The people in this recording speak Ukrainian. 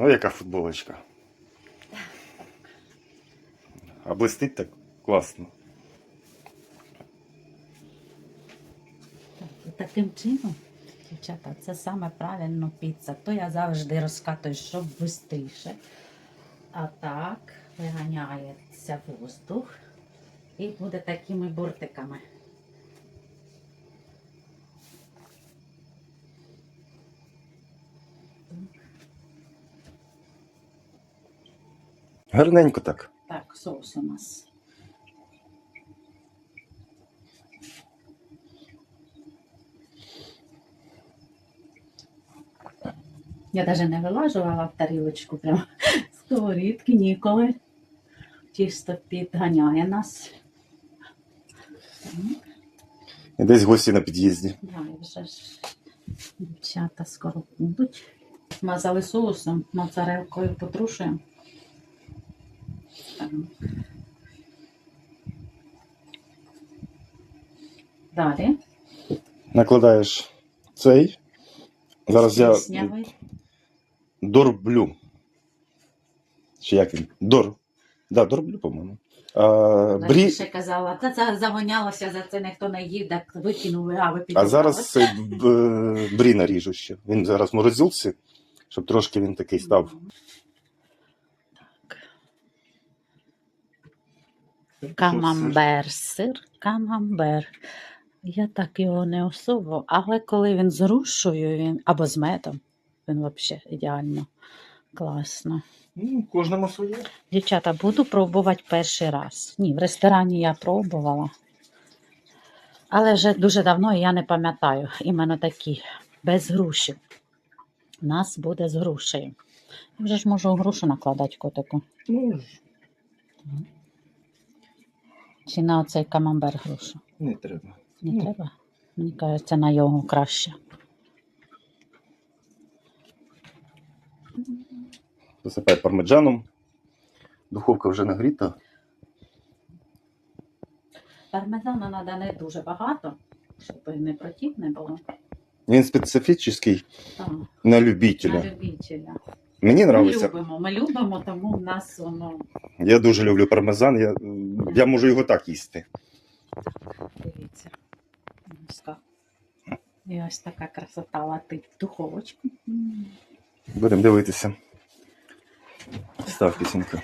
Ну, яка футболочка. А блистить так класно. Таким чином, дівчата, це саме правильно піца. То я завжди розкатую, щоб швидше. А так виганяється воздух і буде такими бортиками. Гарненько так. Так, соус у нас. Я навіть не вилажувала в тарілочку прямо сковорідки ніколи. Чисто підганяє нас. І десь гості на під'їзді. да, вже ж дівчата скоро будуть. Мазали соусом, моцарелкою потрушуємо. Далі. Накладаєш цей. Зараз я дорблю. Чи як він? Дор. Да, дорблю, по-моєму. А, брі... Раніше казала, та це завонялося, за це ніхто не їв, так викинули, а ви А зараз е, б- брі наріжу ще. Він зараз в морозилці, щоб трошки він такий став. Камамбер, сир, камамбер. Я так його не особо, але коли він з грушею він, або з медом, він взагалі ідеально класно. Ну, кожному своє. Дівчата, буду пробувати перший раз. Ні, в ресторані я пробувала. Але вже дуже давно я не пам'ятаю. Іменно такі, без груші. У нас буде з грушею. Я вже ж можу грушу накладати котику. Ну, Чи на оцей камамбер грушу? не треба. Не Ну. треба? Мені кажеться, на його краще. Засипай пармеджаном. Духовка вже нагріта. Пармезану треба не дуже багато, щоб не противне було. Він специфічний Так, на на любителя. любителя. Мені Ми подобається. любимо, ми любимо, тому в нас воно Я дуже люблю пармезан. Я, я можу його так їсти. Дивіться. Ось так. І ось така красота латить в духовочку. Будемо дивитися. Став пісенька.